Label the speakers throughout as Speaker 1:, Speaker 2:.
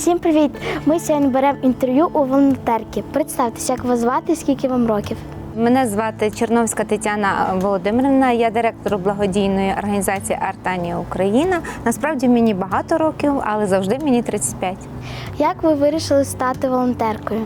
Speaker 1: Всім привіт! Ми сьогодні беремо інтерв'ю у волонтерки. Представтеся, як вас звати скільки вам років.
Speaker 2: Мене звати Черновська Тетяна Володимирівна. Я директор благодійної організації Артанія Україна. Насправді мені багато років, але завжди мені 35.
Speaker 1: Як ви вирішили стати волонтеркою?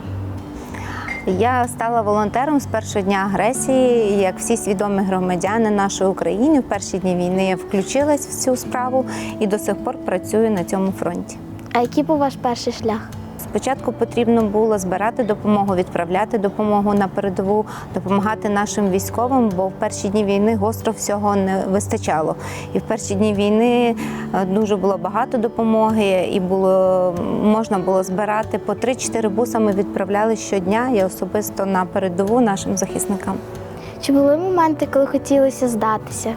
Speaker 2: Я стала волонтером з першого дня агресії. Як всі свідомі громадяни нашої України, в перші дні війни я включилась в цю справу і до сих пор працюю на цьому фронті.
Speaker 1: А який був ваш перший шлях?
Speaker 2: Спочатку потрібно було збирати допомогу, відправляти допомогу на передову, допомагати нашим військовим, бо в перші дні війни гостро всього не вистачало. І в перші дні війни е, дуже було багато допомоги, і було можна було збирати по 3-4 буса. Ми відправляли щодня і особисто на передову нашим захисникам.
Speaker 1: Чи були моменти, коли хотілося здатися?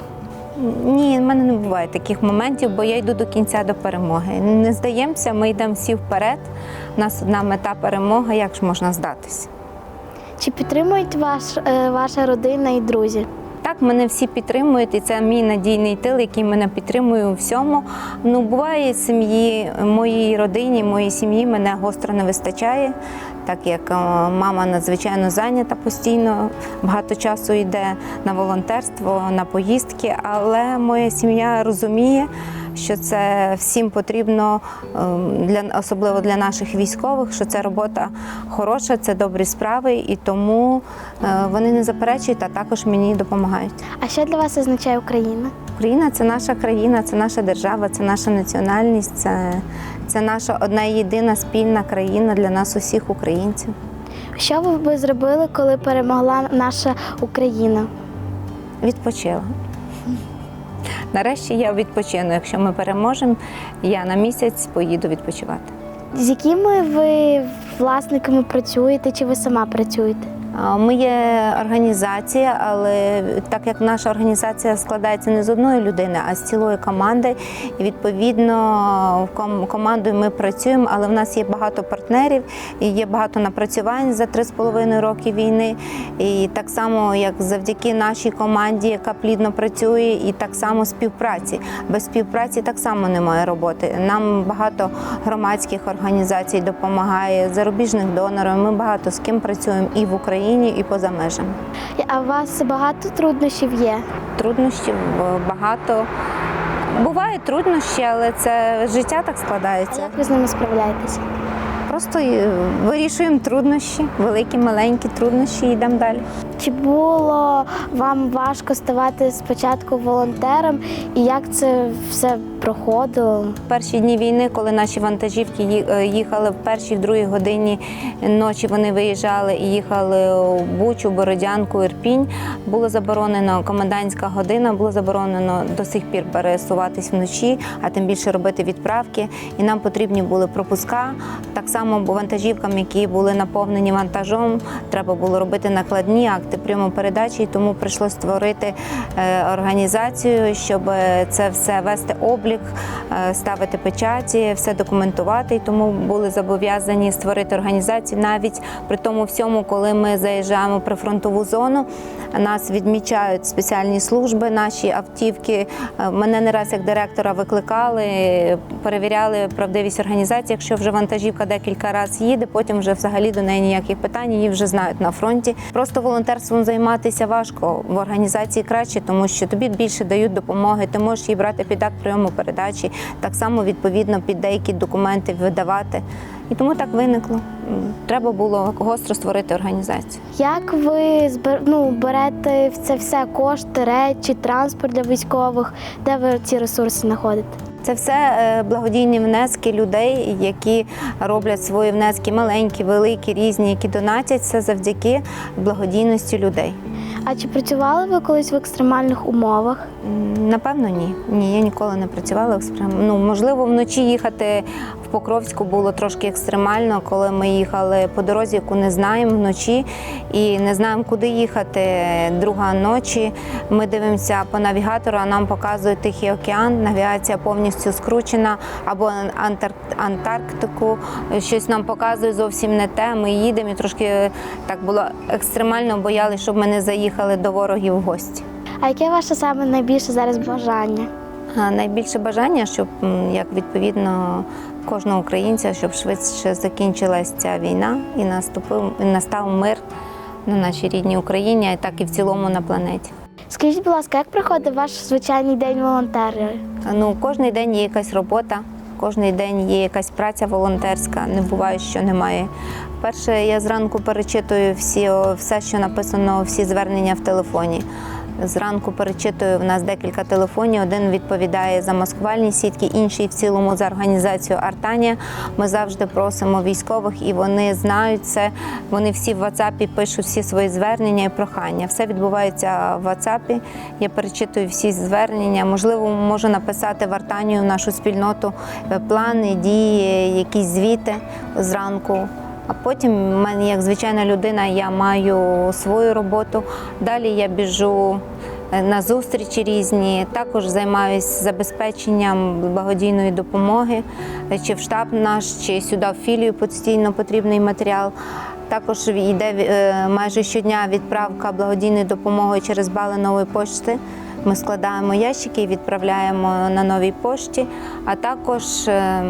Speaker 2: Ні, в мене не буває таких моментів, бо я йду до кінця до перемоги. Не здаємося, ми йдемо всі вперед. У нас одна мета перемога. Як ж можна здатися?
Speaker 1: Чи підтримують ваш, е, ваша родина і друзі?
Speaker 2: Так, мене всі підтримують, і це мій надійний тил, який мене підтримує у всьому. Ну, буває сім'ї, моїй родині, моїй сім'ї мене гостро не вистачає, так як е, мама надзвичайно зайнята постійно, багато часу йде на волонтерство, на поїздки, але моя сім'я розуміє. Що це всім потрібно ем, для особливо для наших військових, що це робота хороша, це добрі справи, і тому е, вони не заперечують, а також мені допомагають.
Speaker 1: А що для вас означає Україна?
Speaker 2: Україна це наша країна, це наша держава, це наша національність, це, це наша одна єдина спільна країна для нас, усіх українців.
Speaker 1: Що ви б зробили, коли перемогла наша Україна?
Speaker 2: Відпочила. Нарешті я відпочину. Якщо ми переможемо, я на місяць поїду відпочивати.
Speaker 1: З якими ви власниками працюєте, чи ви сама працюєте?
Speaker 2: Ми є організація, але так як наша організація складається не з одної людини, а з цілої команди. І відповідно командою ми працюємо, але в нас є багато партнерів, і є багато напрацювань за три з половиною роки війни. І так само, як завдяки нашій команді, яка плідно працює, і так само співпраці. Без співпраці так само немає роботи. Нам багато громадських організацій допомагає, зарубіжних донорів. Ми багато з ким працюємо і в Україні, і поза межами.
Speaker 1: А у вас багато труднощів є?
Speaker 2: Труднощів е, багато. Бувають труднощі, але це життя так
Speaker 1: А
Speaker 2: складається.
Speaker 1: як ви з ними справляєтеся?
Speaker 2: Просто е, вирішуємо труднощі, великі, маленькі труднощі і йдемо далі.
Speaker 1: Чи було вам важко ставати спочатку волонтером і як це все проходило?
Speaker 2: Перші дні війни, коли наші вантажівки е, їхали в першій, в другій годині ночі, вони виїжджали і їхали у Бучу, Бородянку, Ірпінь. Було заборонено комендантська година, було заборонено до сих пір пересуватись вночі, а тим більше робити відправки. І нам потрібні були пропуска. Так само вантажівкам, які були наповнені вантажом, треба було робити накладні акти прийому передачі, і тому прийшлося створити е, організацію, щоб е, це все вести облік, е, ставити печаті, все документувати. І тому були зобов'язані створити організацію навіть при тому всьому, коли ми заїжджаємо при фронтову зону. Нас відмічають спеціальні служби, наші автівки. Е, Мене не раз як директора викликали, перевіряли правдивість організації. Якщо вже вантажівка декілька разів їде, потім вже взагалі до неї ніяких питань, її вже знають на фронті. Просто волонтерством займатися важко в організації краще, тому що тобі більше дають допомоги. Ти можеш її брати під акт прийому передачі, так само відповідно під деякі документи видавати. І тому так виникло. Треба було гостро створити організацію.
Speaker 1: Як ви збер... ну, берете в це все кошти, речі, транспорт для військових? Де ви ці ресурси знаходите?
Speaker 2: Це все е, благодійні внески людей, які роблять свої внески маленькі, великі, різні, які донатять це завдяки благодійності людей.
Speaker 1: А чи працювали ви колись в екстремальних умовах?
Speaker 2: Напевно, ні. Ні, я ніколи не працювала екстремально. Ну, можливо, вночі їхати в Покровську було трошки екстремально, коли ми їхали по дорозі, яку не знаємо вночі і не знаємо, куди їхати. Друга ночі ми дивимося по навігатору, а нам показують Тихий океан. Навігація повністю скручена, або Антар- Антарктику. Щось нам показує зовсім не те. Ми їдемо і трошки так було екстремально, боялися, щоб ми не заїхали до ворогів в гості.
Speaker 1: А яке ваше саме найбільше зараз бажання?
Speaker 2: А Найбільше бажання, щоб як відповідно кожного українця, щоб швидше закінчилась ця війна і наступив і настав мир на нашій рідній Україні, а так і в цілому на планеті.
Speaker 1: Скажіть, будь ласка, як проходить ваш звичайний день волонтера?
Speaker 2: Ну, кожен день є якась робота, кожен день є якась праця волонтерська. Не буває, що немає. Перше, я зранку перечитую всі, все, що написано, всі звернення в телефоні. Зранку перечитую в нас декілька телефонів. Один відповідає за маскувальні сітки, інший в цілому за організацію Артанія. Ми завжди просимо військових, і вони знають це. Вони всі в WhatsApp пишуть всі свої звернення і прохання. Все відбувається в WhatsApp. Я перечитую всі звернення. Можливо, можу написати в Артанію нашу спільноту е, плани, дії, якісь звіти зранку. А потім в мене, як звичайна людина, я маю свою роботу. Далі я біжу е, на зустрічі різні. Також займаюся забезпеченням благодійної допомоги, е, чи в штаб наш, чи сюди в філію постійно потрібний матеріал. Також йде е, майже щодня відправка благодійної допомоги через бали нової пошти. Ми складаємо ящики і відправляємо на новій пошті, а також е,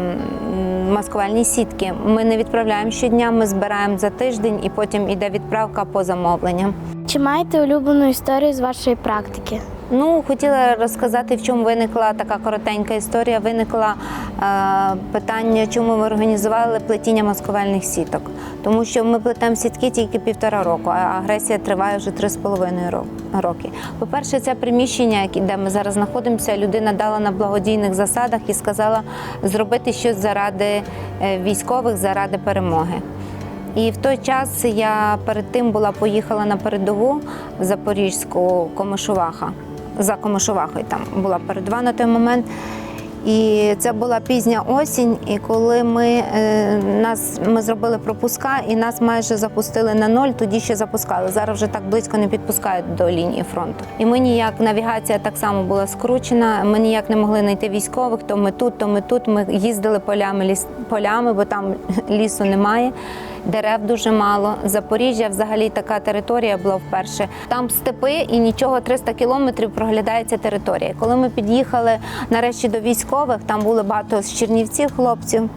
Speaker 2: маскувальні сітки. Ми не відправляємо щодня, ми збираємо за тиждень і потім іде відправка по замовленням.
Speaker 1: Чи маєте улюблену історію з вашої практики?
Speaker 2: Ну, хотіла розказати, в чому виникла така коротенька історія. Виникло е, питання, чому ми організували плетіння маскувальних сіток. Тому що ми плетемо сітки тільки півтора року, а агресія триває вже три з половиною роки. По-перше, це приміщення, де ми зараз знаходимося, людина дала на благодійних засадах і сказала зробити щось заради е, військових, заради перемоги. І в той час я перед тим була поїхала на передову в Запорізьку Комишуваха. За Комишувахою там була передова на той момент. І це була пізня осінь, і коли ми, е, нас, ми зробили пропуска і нас майже запустили на ноль, тоді ще запускали. Зараз вже так близько не підпускають до лінії фронту. І ми ніяк, навігація так само була скручена, ми ніяк не могли знайти військових, то ми тут, то ми тут. Ми їздили полями, ліс, полями, бо там лісу немає. Дерев дуже мало. Запоріжжя взагалі така територія була вперше. Там степи і нічого 300 кілометрів проглядається територія. Коли ми під'їхали нарешті до військових, там було багато з Чернівців хлопців.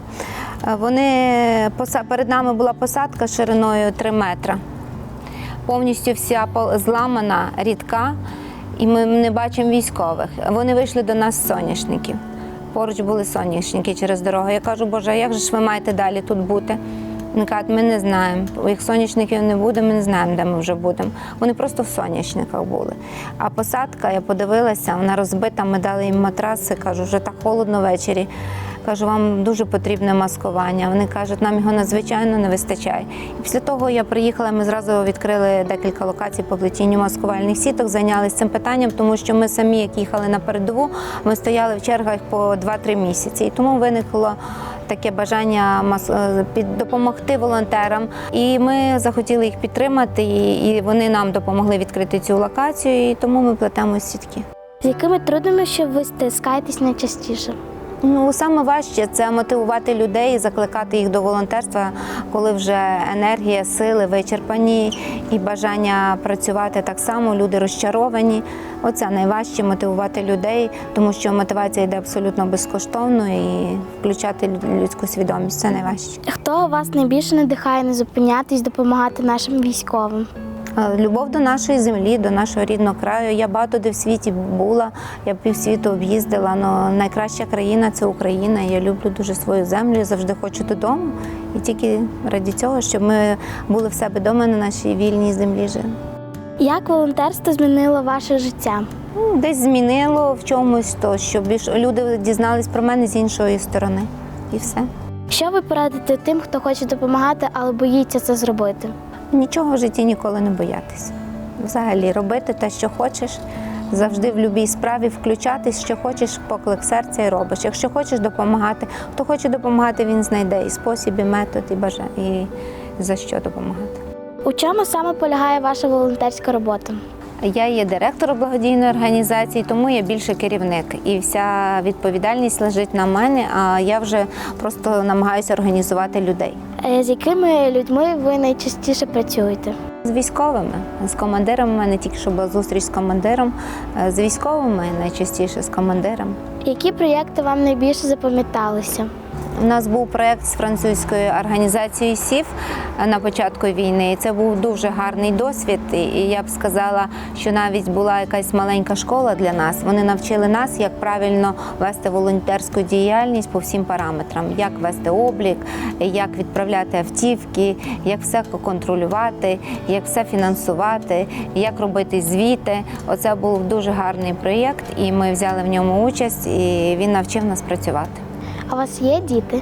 Speaker 2: Е, Вони перед нами була посадка шириною 3 метри. Повністю вся зламана, рідка, і ми не бачимо військових. Вони вийшли до нас з соняшників. Поруч були соняшники через дорогу. Я кажу, Боже, як же ж ви маєте далі тут бути? Вони кажуть, ми не знаємо. Їх соняшників не буде, ми не знаємо, де ми вже будемо. Вони просто в соняшниках були. А посадка, я подивилася, вона розбита, ми дали їм матраси, кажу, вже так холодно ввечері. Кажу, вам дуже потрібне маскування. Вони кажуть, нам його надзвичайно не вистачає. І після того я приїхала, ми зразу відкрили декілька локацій по плетінню маскувальних сіток, зайнялися цим питанням, тому що ми самі, як їхали на передову, ми стояли в чергах по 2-3 місяці. І тому виникло таке бажання е, допомогти волонтерам. І ми захотіли їх підтримати, і вони нам допомогли відкрити цю локацію, і тому ми платимо сітки.
Speaker 1: З якими труднощами ви стискаєтесь найчастіше?
Speaker 2: Ну, саме важче це мотивувати людей, закликати їх до волонтерства, коли вже енергія, сили вичерпані і бажання працювати так само. Люди розчаровані. Оце найважче мотивувати людей, тому що мотивація йде абсолютно безкоштовно і включати людську свідомість. Це найважче.
Speaker 1: Хто вас найбільше надихає не зупинятись, допомагати нашим військовим?
Speaker 2: Е, Любов до нашої землі, до нашого рідного краю. Я багато де в світі була, я півсвіту об'їздила. але найкраща країна це Україна. Я люблю дуже свою землю, завжди хочу додому. І тільки раді цього, щоб ми були в себе вдома на нашій вільній землі. жили.
Speaker 1: Як волонтерство змінило ваше життя?
Speaker 2: Десь змінило в чомусь, то щоб люди дізнались про мене з іншої сторони. І все.
Speaker 1: Що ви порадите тим, хто хоче допомагати, але боїться це зробити?
Speaker 2: Нічого в житті ніколи не боятися. Взагалі робити те, що хочеш, завжди в будь-якій справі включатись, що хочеш, поклик серця і робиш. Якщо хочеш допомагати, хто хоче допомагати, він знайде і спосіб, і метод, і бажа, і за що допомагати.
Speaker 1: У чому саме полягає ваша волонтерська робота?
Speaker 2: Я є директором благодійної організації, тому я більше керівник. І вся відповідальність лежить на мене, а я вже просто намагаюся організувати людей.
Speaker 1: Е, З якими людьми ви найчастіше працюєте?
Speaker 2: З військовими, з командирами. У мене тільки що була зустріч з командиром. Е, З військовими найчастіше з командиром.
Speaker 1: Які проєкти вам найбільше запам'яталися?
Speaker 2: У нас був проєкт з французькою організацією СІФ на початку війни. Це був дуже гарний досвід. І я б сказала, що навіть була якась маленька школа для нас. Вони навчили нас, як правильно вести волонтерську діяльність по всім параметрам, як вести облік, як відправляти автівки, як все контролювати, як все фінансувати, як робити звіти. Оце був дуже гарний проєкт, і ми взяли в ньому участь, і він навчив нас працювати.
Speaker 1: А у вас є діти?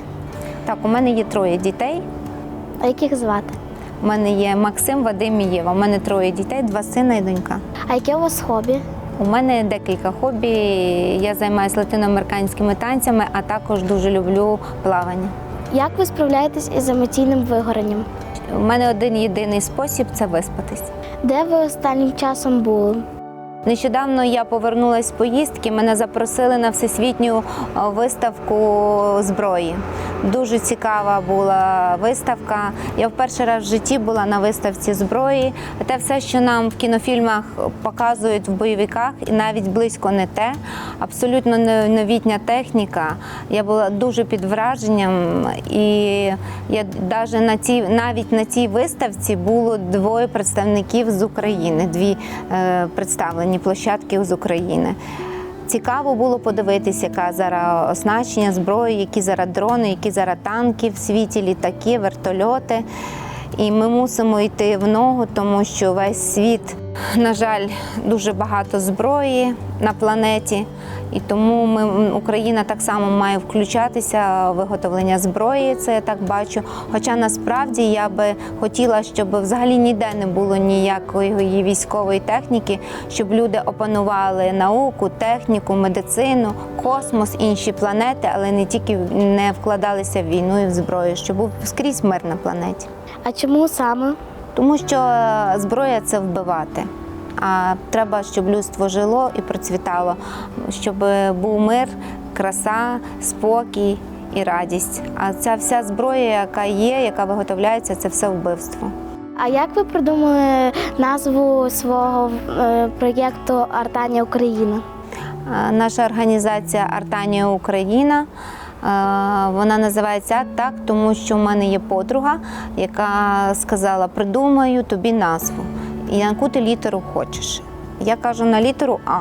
Speaker 2: Так, у мене є троє дітей.
Speaker 1: А яких звати?
Speaker 2: У мене є Максим, Вадим і Єва. У мене троє дітей, два сина і донька.
Speaker 1: А яке у вас хобі?
Speaker 2: У мене декілька хобі. Я займаюся латиноамериканськими танцями, а також дуже люблю плавання.
Speaker 1: Як ви справляєтесь із емоційним вигоранням?
Speaker 2: У мене один єдиний спосіб це виспатись.
Speaker 1: Де ви останнім часом були?
Speaker 2: Нещодавно я повернулася з поїздки. Мене запросили на всесвітню е, виставку зброї. Дуже цікава була виставка. Я в перший раз в житті була на виставці зброї. Те все, що нам в кінофільмах показують в бойовиках, і навіть близько не те. Абсолютно новітня техніка. Я була дуже під враженням, і я даже на цій навіть на цій виставці було двоє представників з України, дві е, представлені площадки з України. Цікаво було подивитися, яка зараз оснащення зброї, які зараз дрони, які зараз танки в світі, літаки, вертольоти. І ми мусимо йти в ногу, тому що весь світ, на жаль, дуже багато зброї на планеті. І тому ми, Україна так само має включатися в виготовлення зброї, це я так бачу. Хоча насправді я би хотіла, щоб взагалі ніде не було ніякої військової техніки, щоб люди опанували науку, техніку, медицину, космос, інші планети, але не тільки не вкладалися в війну і в зброю, щоб був скрізь мир на планеті.
Speaker 1: А чому саме?
Speaker 2: Тому що е, зброя це вбивати. А треба, щоб людство жило і процвітало, щоб був мир, краса, спокій і радість. А ця вся зброя, яка є, яка виготовляється, це все вбивство.
Speaker 1: А як ви придумали назву свого е, проєкту Артанія Україна?
Speaker 2: Е, Наша організація Артанія Україна. Вона називається так, тому що в мене є подруга, яка сказала: придумаю тобі назву, і яку ти літеру хочеш. Я кажу на літеру А.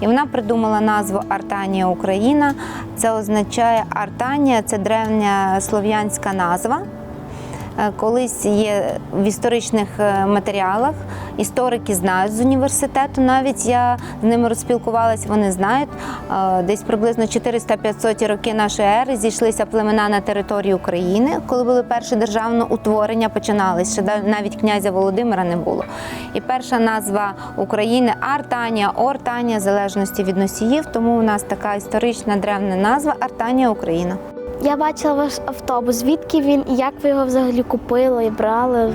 Speaker 2: І вона придумала назву Артанія Україна. Це означає Артанія це древня слов'янська назва. Е, Колись є в історичних е, матеріалах. Історики знають з університету. Навіть я з ними розпілкувалася, вони знають. Е, Десь приблизно 400-500 роки нашої ери зійшлися племена на території України, коли були перші державне утворення, починалися. Ще навіть князя Володимира не було. І перша назва України Артанія, Ортанія, в залежності від носіїв. Тому у нас така історична древня назва Артанія Україна.
Speaker 1: Я бачила ваш автобус. Звідки він і як ви його взагалі купили і брали?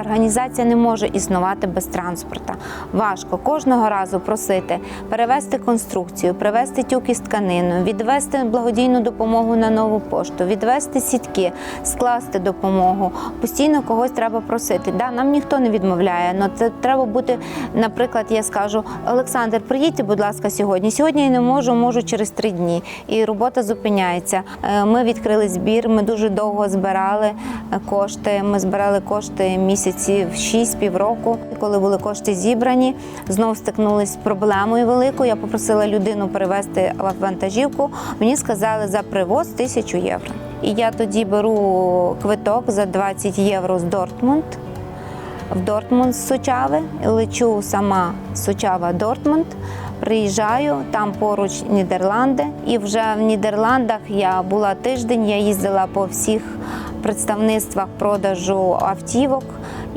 Speaker 2: Організація не може існувати без транспорта. Важко кожного разу просити перевести конструкцію, привезти тюк із тканиною, відвести благодійну допомогу на нову пошту, відвести сітки, скласти допомогу. Постійно когось треба просити. Да, нам ніхто не відмовляє, але це треба бути. Наприклад, я скажу: Олександр, приїдьте, будь ласка, сьогодні. Сьогодні я не можу, можу через три дні. І робота зупиняється. Е, Ми відкрили збір. Ми дуже довго збирали е, кошти. Ми збирали кошти місяців 6 півроку. Коли були кошти зібрані, знову стикнулися з проблемою великою. Я попросила людину перевезти вантажівку. Мені сказали за привоз тисячу євро. І я тоді беру квиток за 20 євро з Дортмунд. В Дортмунд з Сучави, лечу сама Сучава Дортмунд. Приїжджаю, там поруч Нідерланди, і вже в Нідерландах я була тиждень. Я їздила по всіх представництвах продажу автівок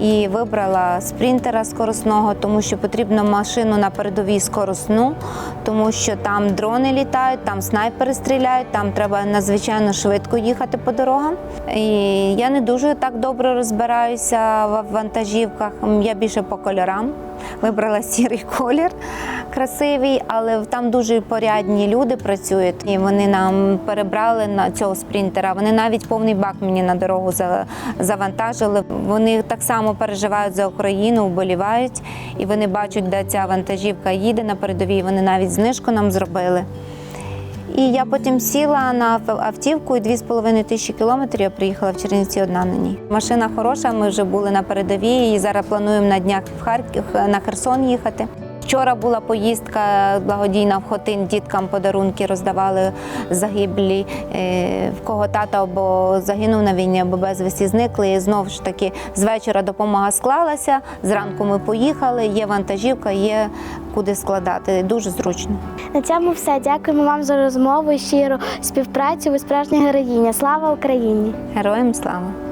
Speaker 2: і вибрала спринтера скоросного, тому що потрібно машину на передовій скоросну, тому що там дрони літають, там снайпери стріляють, там треба надзвичайно швидко їхати по дорогам. І я не дуже так добре розбираюся в вантажівках. Я більше по кольорам. Вибрала сірий колір красивий, але там дуже порядні люди працюють. І вони нам перебрали на цього спринтера. Вони навіть повний бак мені на дорогу за- завантажили. Вони так само переживають за Україну, вболівають, і вони бачать, де ця вантажівка їде на передовій. Вони навіть знижку нам зробили. І я потім сіла на автівку і 2,5 тисячі кілометрів я приїхала в Чернівці одна на ній. Машина хороша, ми вже були на передовій і зараз плануємо на днях в Харків на Херсон їхати. Вчора була поїздка благодійна в Хотин, діткам подарунки роздавали загиблі, е, в кого тата або загинув на війні, або безвісті зникли. І знову ж таки з вечора допомога склалася. Зранку ми поїхали, є вантажівка, є куди складати. Дуже зручно.
Speaker 1: На цьому все. Дякуємо вам за розмову і щиру співпрацю. Ви справжня героїня. Слава Україні!
Speaker 2: Героям слава!